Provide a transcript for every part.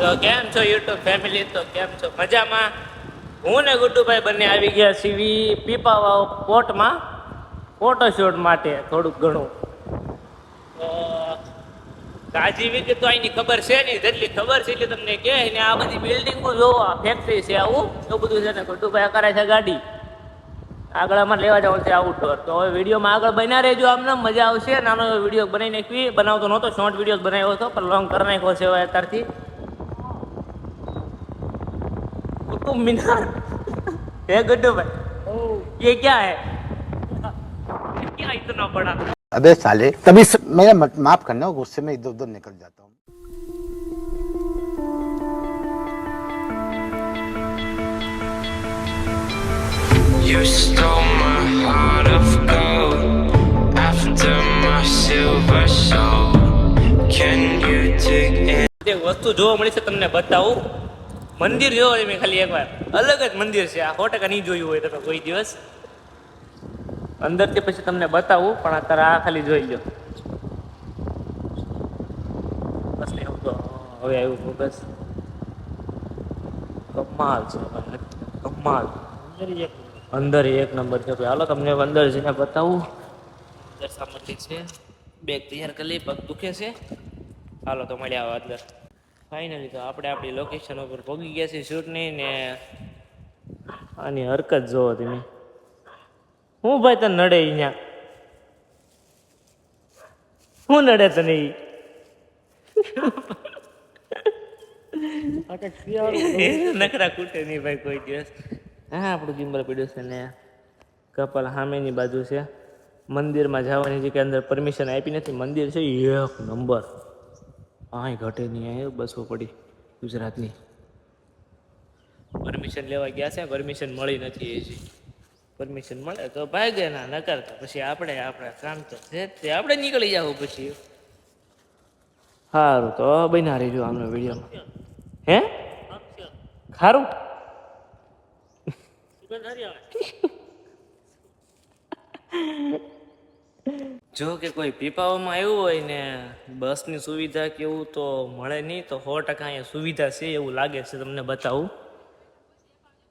તો કેમ છો યુટ્યુબ ફેમિલી તો કેમ છો? મજામાં? હું ને ગુડ્ડુભાઈ બંને આવી ગયા સીવી પીપાવાવ પોટમાં ફોટોશૂટ માટે થોડુંક ઘણું. તાજી વિગત તો અહીંની ખબર છે નહીં, જેટલી ખબર છે એટલે તમને કહે ને આ બધી બિલ્ડિંગો જોવો, આ ફેક્ટરી છે આવું, તો બધું છે ને ગુડ્ડુભાઈ કરે છે ગાડી. આગળ અમારે લેવા જવાનું છે આઉટડોર તો હવે વિડીયોમાં આગળ બન્યા રહેજો આમને મજા આવશે. નાનો વીડિયો બનાવી નાખવી. બનાવતો નહોતો શોર્ટ વીડિયો બનાવ્યો હતો, પણ લોંગ કરી નાખ્યો છે હવે અત્યારથી કુતુબ મીનાર હે ગુડ્ડુભાઈ ये क्या है क्या इतना बड़ा अबे साले तभी स... मेरा मत- माफ करना गुस्से में इधर उधर निकल जाता हूँ You stole my heart of gold after my silver soul. Can you dig in? એક વસ્તુ જોવા મળી છે તમને બતાવું મંદિર જોવો છે મેં ખાલી એકવાર. અલગ જ મંદિર છે. આ સો ટકા નહીં જોયું હોય તમે કોઈ દિવસ. અંદરથી પછી તમને બતાવું પણ અત્યારે આ ખાલી જોઈ લો બસ ને એવું તો હવે આવ્યું ફોકસ કમાલ છે કમાલ. અંદર એક નંબર. છે. હાલો તમને અંદર જઈને બતાવું. અંદર સામગ્રી છે. બેગ તૈયાર કરી લઈ પગ દુખે છે. હાલો તો મળ્યા આવો અંદર. ફાઇનલી તો આપણે આપણી લોકેશન ઉપર પહોંચી ગયા છીએ શૂટની ને આની હરકત જોવો તમે. હું ભાઈ તને નડે અહીંયા શું નડે તને? નખરા કૂટે નહીં ભાઈ કોઈ દિવસ. હા આપણું ગિમ્બલ પડ્યું છે ને. કપલ સામેની બાજુ છે. મંદિરમાં જવાની જગ્યાએ અંદર પરમિશન આપી નથી. મંદિર છે એક નંબર. આય ઘટે નહીં આય બસો પડી ગુજરાતની. પરમિશન લેવા ગયા છે પરમિશન મળી નથી હજી. પરમિશન મળે તો ભાગે ના નકર તો પછી આપણે આપણે કામ તો છે તે. આપણે નીકળી જાવ પછી. સારું તો બના રહીજો આમનો વીડિયો હે? ખારું જો કે કોઈ પીપાવામાં આવ્યું હોય ને બસની સુવિધા કે એવું તો મળે નહીં, તો સો ટકા અહીંયા સુવિધા છે એવું લાગે છે તમને બતાવું.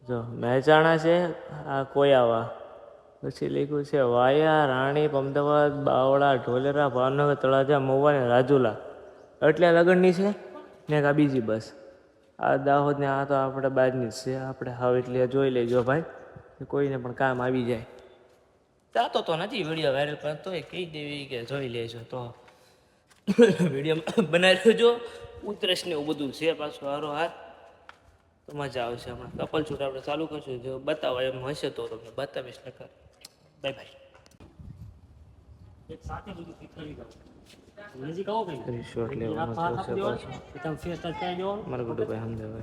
જો, મહેસાણા છે, આ કોયાવા પછી લખ્યું છે, વાયા રાણીપ અમદાવાદ, બાવળા, ઢોલેરા, ભાવનગર, તળાજા, મહુવા ને રાજુલા. એટલે લગનની છે ને આ બીજી બસ. આ દાહોદ ને આ તો આપણે બહારની જ છે, આપણે હવે એટલે જોઈ લેજો ભાઈ કોઈને પણ કામ આવી જાય. જાતો તો નથી વીડિયો વાયરલ પણ તોય કહી દેવી કે જોઈ લેજો તો. વીડિયો બનાવી લેજો. ઉતરસ ને એવું બધું છે પાછું હારો હાથ. તો મજા આવશે હમણાં. કપલ છૂટ આપણે ચાલુ કરશું. જો બતાવો એમ હશે તો તમને બતાવીશ નકર. Bye bye. શોર્ટ લેવાનો છે પાછું. મારા ગુડુભાઈ સમજાવે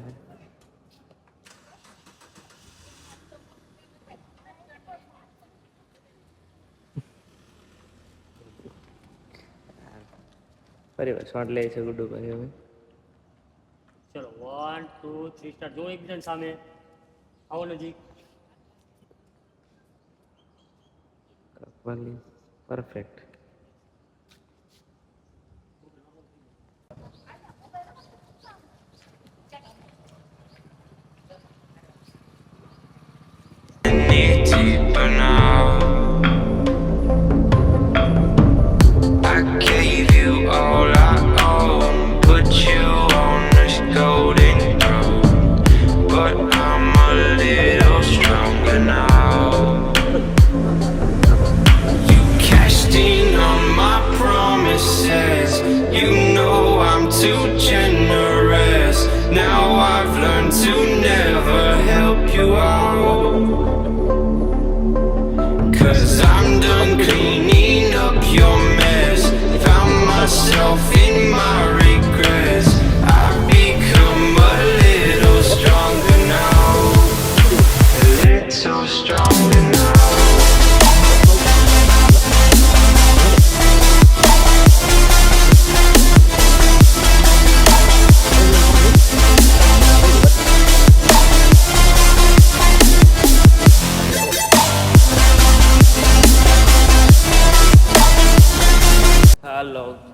ફરી વાર શોટ લે છે ગુડુભાઈ હવે. ચલો વન ટુ થ્રી સ્ટાર જો એકદમ સામે. આવો નજીક. પરફેક્ટ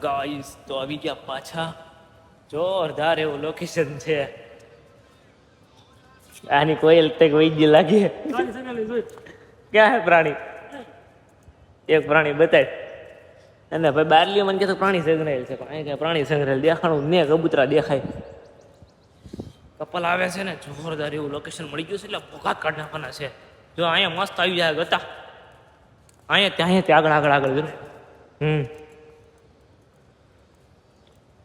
ગાઈસ તો આવી ગયા પાછા જોરદાર એવું લોકેશન છે આની કોયલ તે વૈદ્ય લાગે ક્યાં હે પ્રાણી એક પ્રાણી બતાય અને ભાઈ બારલીઓ મને કહેતો પ્રાણી સંગ્રહેલ છે પણ ક્યાં પ્રાણી સંગ્રહેલ દેખાણું ને કબૂતરા દેખાય કપલ આવે છે ને જોરદાર એવું લોકેશન મળી ગયું છે એટલે ભોગાત કાઢ નાખવાના છે જો અહીંયા મસ્ત આવી જાય ગતા અહીંયા ત્યાં ત્યાં આગળ આગળ આગળ હમ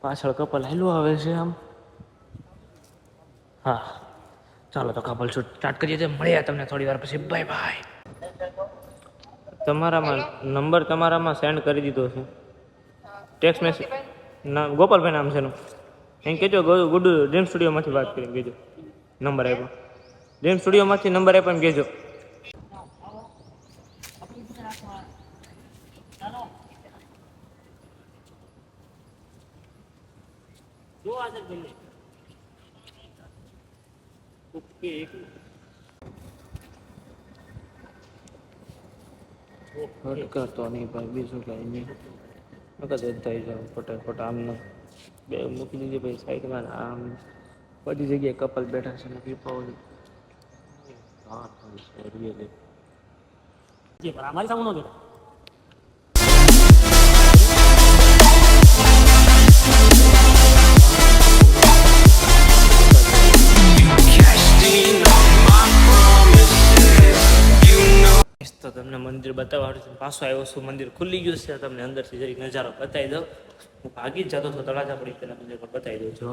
પાછળ કપલ હેલું આવે છે આમ. હા. ચાલો તો કપલ શૂટ સ્ટાર્ટ કરીએ છીએ. મળ્યા તમને થોડી વાર પછી. બાય બાય તમારામાં નંબર તમારામાં સેન્ડ કરી દીધો છે. ટેક્સ્ટ મેસેજ ના, ગોપાલભાઈ નામ છે એનું. એમ કહેજો ગુડ ડ્રીમ સ્ટુડિયોમાંથી વાત કરી કહેજો. નંબર આપ્યો. ડ્રીમ સ્ટુડિયોમાંથી નંબર આપ્યો એમ કહેજો. જો આજે બંને ઓકે એક કરતો નહીં ભાઈ બીજું કાંઈ નહીં નકર જ થઈ જાવ ફટાફટ આમ ન બે મૂકી દીધી ભાઈ સાઈડમાં આમ બધી જગ્યાએ કપલ બેઠા છે ને હા રિયલી અમારી સામે ન જોતા તમને મંદિર બતાવવાનું છે. પાછો આવ્યો છું મંદિર ખુલ્લી ગયું છે. તમને અંદરથી જરીક નજારો બતાવી દઉં. હું ભાગી જ જતો હતો તળાજા પડી પેલા મંદિર પર બતાવી દઉં જો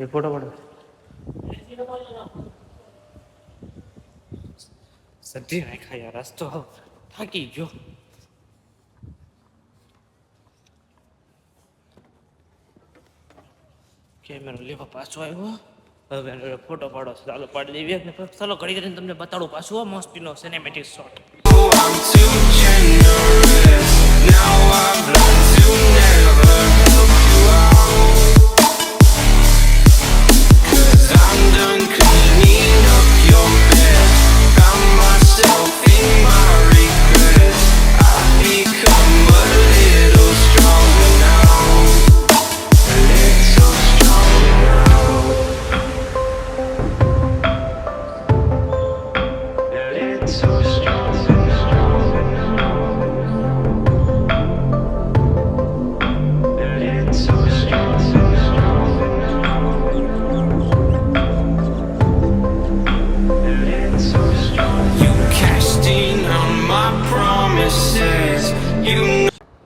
એ ફોટો પડો. સધી નાખ્યા યાર રસ્તો થાકી ગયો. કેમેરો લેવા પાછો આવ્યો. હવે ફોટો પાડો ચાલો પાડી દઈએ ને ચાલો ઘડી કરીને તમને બતાડું પાછું મસ્તીનો સિનેમેટિક શોટ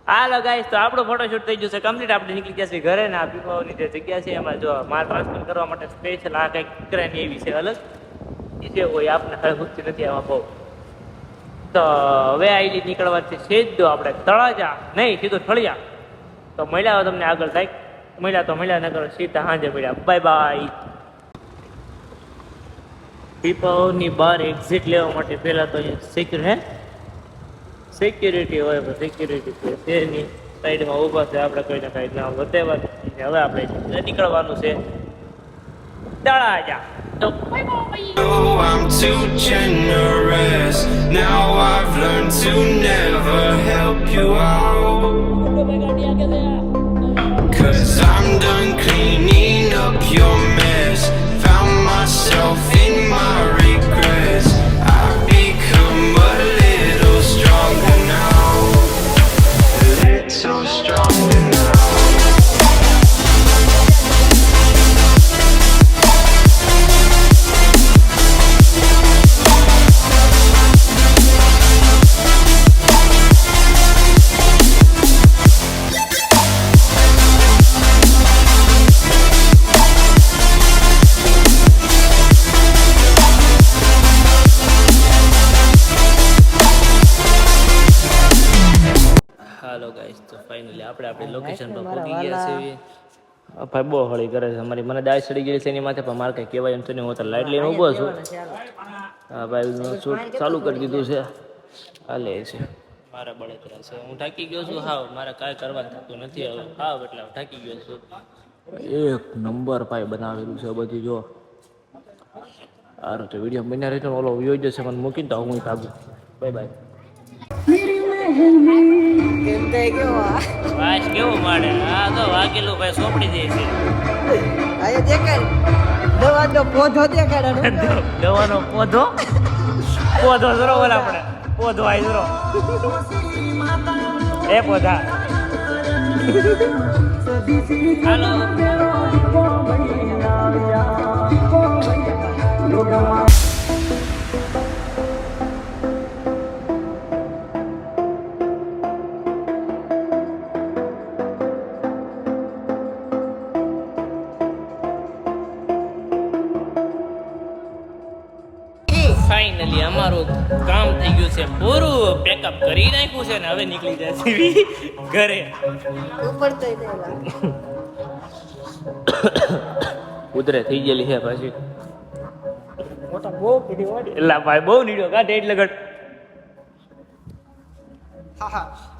હાલો ગાઈસ તો આપણો ફોટોશૂટ થઈ જશે કમ્પ્લીટ આપણે નીકળી ગયા છીએ ઘરે ને આ પીપાઓની જે જગ્યા છે એમાં જો માલ ટ્રાન્સફર કરવા માટે સ્પેશિયલ આ કંઈક ક્રેન એવી છે અલગ. એ હોય કોઈ આપને હળગુચી નથી આવા બહુ. તો હવે આઈલી નીકળવાથી સીધું આપણે. તળાજા. નહીં, સીધું ઠળિયા તો મળ્યા તમને આગળ થાય મળ્યા તો મળ્યા નગર સીધા સાંજે મળ્યા. Bye bye. પીપાઓની બહાર એક્ઝિટ લેવા માટે પહેલા તો અહીંયા સિક્યુર હે? સિક્યુરિટી હોય, પણ સિક્યુરિટી નહીં સાઈડમાં ઊભા છે. આપણે કાંઈ ના વધે નથી. હવે આપણે નીકળવાનું છે. તળાજા. તો Oh, I'm too generous. Now I've learned to never help you out. Cause I'm done cleaning up your mess. Found myself in my finally આપણે આપણી લોકેશન પર પહોંચી ગયા છે ભાઈ બહુ હળી કરે છે. અમારી મને દાળ ચડી ગઈ છે એની માથે પણ મારે કંઈ કહેવાય એમ તો નહીં. હું તો લાઈટ લઈને ઊભો છું. હા ભાઈ શૂટ ચાલુ કરી દીધું છે? હાલે છે. મારા બળતરા છે. હું ઠાકી ગયો છું. હા મારે કાંઈ કરવાનું થતું નથી હવે. હાવ એટલે હું થાકી ગયો છું. એક નંબર ભાઈ બનાવેલું છે બધું જો. સારું તો વીડિયો બન્યા રહેજો ઓલો યોજ્યો છે મને મૂકી દઉં હું ભાગું. Bye bye? વાસ કેવું માડે? આ તો વાકેલું ભાઈ સોંપડી દે છે. આ દેખાડ દવાનો પોધો દેખાડ અને દવાનો પોધો? પોધો જરો બોલ આપણે. પોધો આય જરો. એ પોધા. હાલો. કામ થઈ ગયું છે પૂરું પેકઅપ કરી નાખ્યું છે ને હવે નીકળી જાય છે ઘરે. ઉપર તો ઉતરે થઈ ગયેલી છે પાછી. એલા ભાઈ બહુ નીડ્યો કાઢે એટલે ગટ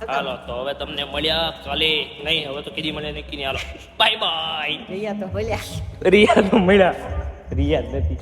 હાલો તો હવે તમને મળ્યા કાલે. નહીં હવે તો કીધી મળ્યા નક્કી નહીં. હાલો બાય બાય તો રિયા તો મળ્યા. રિયા જ નથી.